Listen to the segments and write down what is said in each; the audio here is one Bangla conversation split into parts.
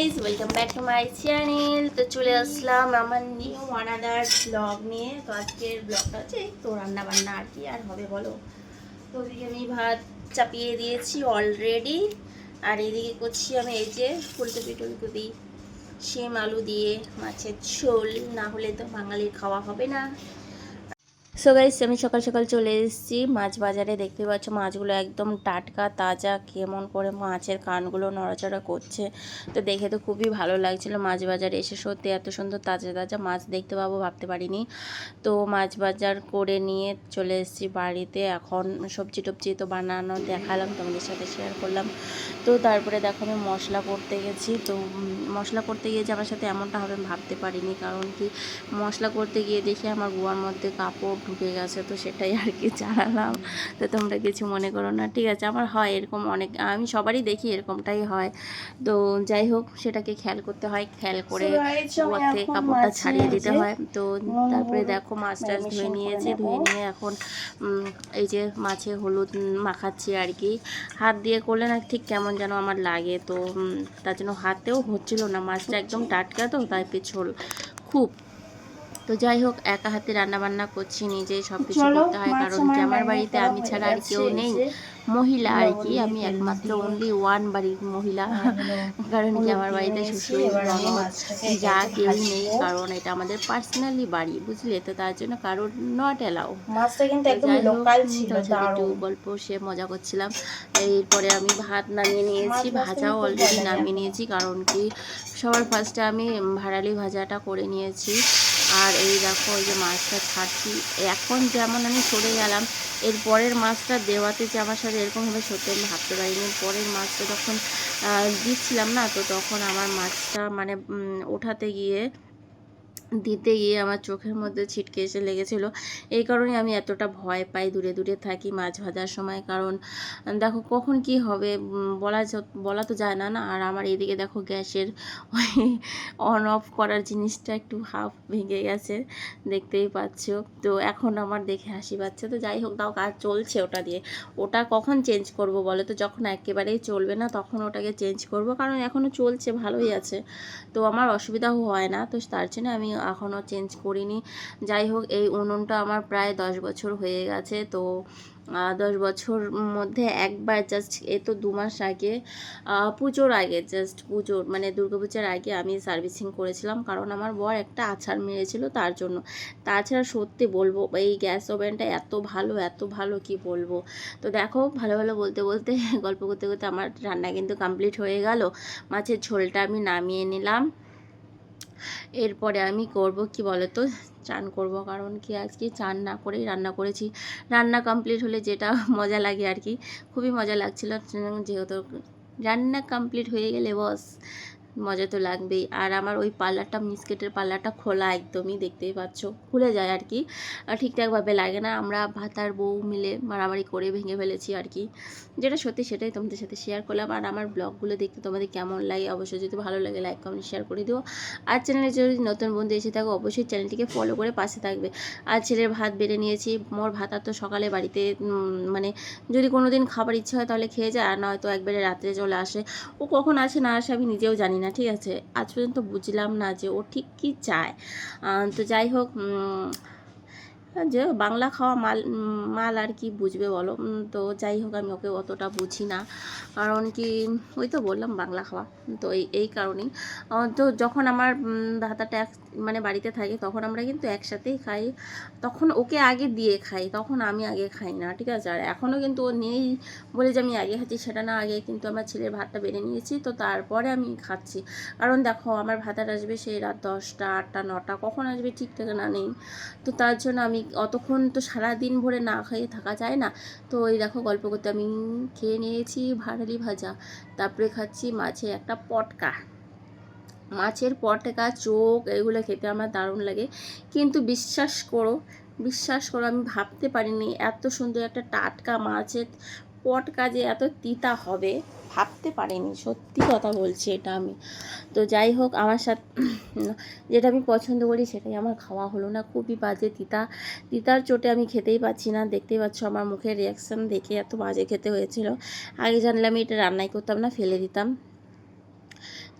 Guys welcome back to my channel তো চলে আসলাম আমার নিউ আনাদার ব্লগ নিয়ে। তো আজকের ব্লগটা হচ্ছে তো রান্না বান্না আর কি, আর হবে বলো। তো ওদিকে আমি ভাত চাপিয়ে দিয়েছি অলরেডি আর এদিকে করছি আমি এই যে ফুলকপি টুলকপি, শিম আলু দিয়ে, মাছের ঝোল। না হলে তো বাঙালির খাওয়া হবে না। সো গাইস আমি সকাল সকাল চলে এসেছি। মাছ বাজারে দেখতে পাচ্ছ, মাছগুলো একদম টাটকা, তাজা, কেমন করে মাছের কানগুলো নড়াচড়া করছে। তো দেখে তো খুবই ভালো লাগছিল মাছ বাজারে এসে। সত্যি এত সুন্দর তাজা তাজা মাছ দেখতে পাবো ভাবতে পারিনি। তো মাছ বাজার করে নিয়ে চলে এসেছি বাড়িতে। এখন সবজি টবজি তো বানানো দেখালাম, তোমাদের সাথে শেয়ার করলাম। তো তারপরে দেখো আমি মশলা করতে গেছি। তো মশলা করতে গিয়ে যে আমার সাথে এমনটা হবে ভাবতে পারিনি। কারণ কি মশলা করতে গিয়ে দেখি আমার গুয়ার মধ্যে কাপড় ঢুকে গেছে তো সেটাই আর কি জানালাম তো তোমরা কিছু মনে করো না ঠিক আছে আমার হয় এরকম অনেক আমি সবারই দেখি এরকমটাই হয়। তো যাই হোক সেটাকে খেয়াল করতে হয় খেয়াল করে থেকে কাপড়টা ছাড়িয়ে দিতে হয়। তো তারপরে দেখো মাছ টাছ ধুয়ে নিয়েছি ধুয়ে নিয়ে এখন এই যে মাছে হলুদ মাখাচ্ছি আর কি। হাত দিয়ে করলে না ঠিক কেমন যেন আমার লাগে তো তার জন্য হাতেও হচ্ছিল না। মাছটা একদম টাটকা তো তাই পিছল। খুব তো যাই হোক একা হাতে রান্না বান্না করছি নিজেই সব কিছু করতে হয় কারণ আমার কি আমার বাড়িতে আমি ছাড়া আর কেউ নেই। মহিলা আর কি আমি একমাত্র। অনলি ওয়ান বাড়ির মহিলা। কারণ কি আমার বাড়িতে শ্বশুর যা কেউ নেই কারণ এটা আমাদের পার্সোনালি বাড়ি বুঝলে? তো তার জন্য কারোর নট সাথে একটু গল্প সে মজা করছিলাম। এরপরে আমি ভাত নামিয়ে নিয়েছি ভাজাও অলরেডি নামিয়ে নিয়েছি কারণ কি সবার ফার্স্টে আমি ভাড়ালি ভাজাটা করে নিয়েছি। আর এই দেখো ওই যে মাছটা ছাড়ছি। এখন যেমন আমি সরে গেলাম, এর পরের মাছটা দেওয়াতে যে আমার সাথে এরকমভাবে সত্যি আমি ভাবতে পারিনি। পরের মাছটা যখন দিচ্ছিলাম না, তো তখন আমার মাছটা মানে ওঠাতে গিয়ে দিতে গিয়ে আমার চোখের মধ্যে ছিটকে এসে লেগেছিলো। এই কারণে আমি এতটা ভয় পাই, দূরে দূরে থাকি মাছ ভাজার সময়। কারণ, দেখো কখন কি হবে বলা বলা তো যায় না না? আর আমার এদিকে দেখো গ্যাসের ওই অন অফ করার জিনিসটা একটু হাফ ভেঙে গেছে, দেখতেই পাচ্ছ। তো এখন আমার দেখে হাসি পাচ্ছে। তো যাই হোক তাও কাজ চলছে ওটা দিয়ে। ওটা কখন চেঞ্জ করব বলো তো? যখন একেবারেই চলবে না, তখন ওটাকে চেঞ্জ করব। কারণ এখনও চলছে, ভালোই আছে। তো আমার অসুবিধাও হয় না। তো তার জন্য আমি এখনও চেঞ্জ করিনি। যাই হোক এই উনুনটা আমার প্রায় দশ বছর হয়ে গেছে। তো দশ বছর মধ্যে একবার জাস্ট এ তো দু মাস আগে পুজোর আগে জাস্ট পুজোর মানে দুর্গাপূজার আগে আমি সার্ভিসিং করেছিলাম। কারণ আমার বর একটা আছাড় মেরেছিল তার জন্য। তাছাড়া সত্যি বলব, এই গ্যাস ওভেনটা এত ভালো এত ভালো কি বলব? তো দেখো, ভালো ভালো বলতে বলতে, গল্প করতে করতে আমার রান্না কিন্তু কমপ্লিট হয়ে গেল। মাছের ঝোলটা আমি নামিয়ে নিলাম। এরপরে আমি করব কি বলো তো চান করব। কারণ কি আজকে চান না করেই রান্না করেছি। রান্না কমপ্লিট হলে যেটা মজা লাগে আর কি। খুবই মজা লাগছিল। যেহেতু রান্না কমপ্লিট হয়ে গেলে বস। মজা তো লাগবেই। আর আমার ওই পার্লারটা মিসকেটের পার্লারটা খোলা একদমই দেখতেই পাচ্ছ। খুলে যায় আর কি। ঠিকঠাকভাবে লাগে না। আমরা ভাতার বউ মিলে মারামারি করে ভেঙে ফেলেছি আর কি। যেটা সত্যি সেটাই তোমাদের সাথে শেয়ার করলাম। আর আমার ব্লগগুলো দেখতে তোমাদের কেমন লাগে অবশ্যই যদি ভালো লাগে লাইক কমেন্ট শেয়ার করে দিও। আর চ্যানেলে যদি নতুন বন্ধু এসে থাকো, অবশ্যই চ্যানেলটিকে ফলো করে পাশে থাকবে। আর ছেলের ভাত বেড়ে নিয়েছি। মোর ভাত আর তো সকালে বাড়িতে মানে যদি কোনো দিন খাবার ইচ্ছে হয় তাহলে খেয়ে যায়। আর নয়তো একবারে রাত্রে চলে আসে। ও কখন আসে না আসে আমি নিজেও জানি না, ঠিক আছে? আজ পর্যন্ত বুঝলাম না যে ও ঠিক কী চায়। তো যাই হোক যে বাংলা খাওয়া মাল মাল আর কি বুঝবে বলো। তো যাই হোক, আমি ওকে অতটা বুঝি না। কারণ কি, ওই তো বললাম বাংলা খাওয়া। তো এই এই কারণেই। তো যখন আমার ভাতাটা এক মানে বাড়িতে থাকে, তখন আমরা কিন্তু একসাথেই খাই। তখন ওকে আগে দিয়ে খাই, তখন আমি আগে খাই না, ঠিক আছে? আর এখনও কিন্তু ও নেই বলে যে আমি আগে খাচ্ছি, সেটা না, আগে কিন্তু আমার ছেলের ভাতটা বেড়ে নিয়েছি, তো তারপরে আমি খাচ্ছি। কারণ দেখো, আমার ভাতার আসবে সেই রাত দশটা, আটটা, নটা, কখন আসবে ঠিক ঠিকানা নেই। তো তার জন্য আমি অতক্ষণ তো সারাদিন ভরে না খেয়ে থাকা যায় না। তো এই দেখো গল্প করতে আমি খেয়ে নিয়েছি ভাড়ালি ভাজা। তারপরে খাচ্ছি মাছে একটা পটকা। মাছের পটকা, চোখ, এগুলো খেতে আমার দারুণ লাগে। কিন্তু বিশ্বাস করো বিশ্বাস করো আমি ভাবতে পারিনি এত সুন্দর একটা টাটকা মাছের পটকা কাজে এত তিতা হবে, ভাবতে পারিনি। সত্যি কথা বলছি এটা আমি। তো যাই হোক, আমার সাথে যেটা আমি পছন্দ করি সেটাই। আমার খাওয়া হলো না, খুবই বাজে তিতা। তিতার চোটে আমি খেতেই পাচ্ছি না। দেখতেই পাচ্ছ আমার মুখের রিয়াকশান দেখে এত বাজে খেতে হয়েছিল। আগে জানলে আমি এটা রান্নাই করতাম না, ফেলে দিতাম।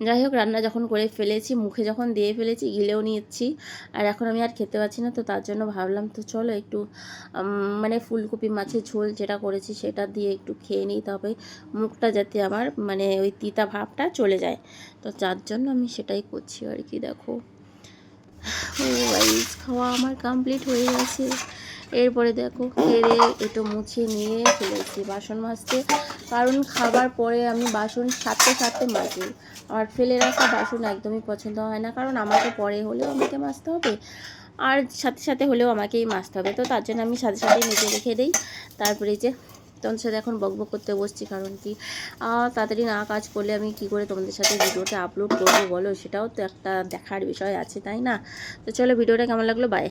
যাই হোক, রান্না যখন করে ফেলেছি, মুখে যখন দিয়ে ফেলেছি, গিলেও নিচ্ছি আর এখন আমি আর খেতে পারছি না, তো তার জন্য ভাবলাম, তো চলো একটু মানে ফুলকপি মাছের ঝোল যেটা করেছি সেটা দিয়ে একটু খেয়ে নিই, তবে মুখটা যাতে আমার মানে ওই তিতা ভাবটা চলে যায়। তো যার জন্য আমি সেটাই করছি আর কি, দেখো। ও খাওয়া আমার কমপ্লিট হয়ে গেছে। এরপরে দেখো খেয়ে একটু মুছে নিয়ে ফেলেছি বাসন মাজতে। কারণ খাবার পরে আমি বাসন সারতে সারতে মাজি আর ফেলে রাখা বাসন একদমই পছন্দ হয় না, কারণ আমাকে পরে হলেও আমাকে মাজতে হবে। আর সাথে সাথে হলেও আমাকেই মাজতে হবে। তো তার জন্য আমি সাথে সাথে মেজে রেখে দিই। তারপরে যে তোমাদের সাথে এখন বকবক করতে বসছি, কারণ কি তাড়াতাড়ি না কাজ করলে আমি কি করে তোমাদের সাথে ভিডিওটা আপলোড করব বলো? সেটাও তো একটা দেখার বিষয় আছে, তাই না? তো চলো ভিডিওটা কেমন লাগল? বাই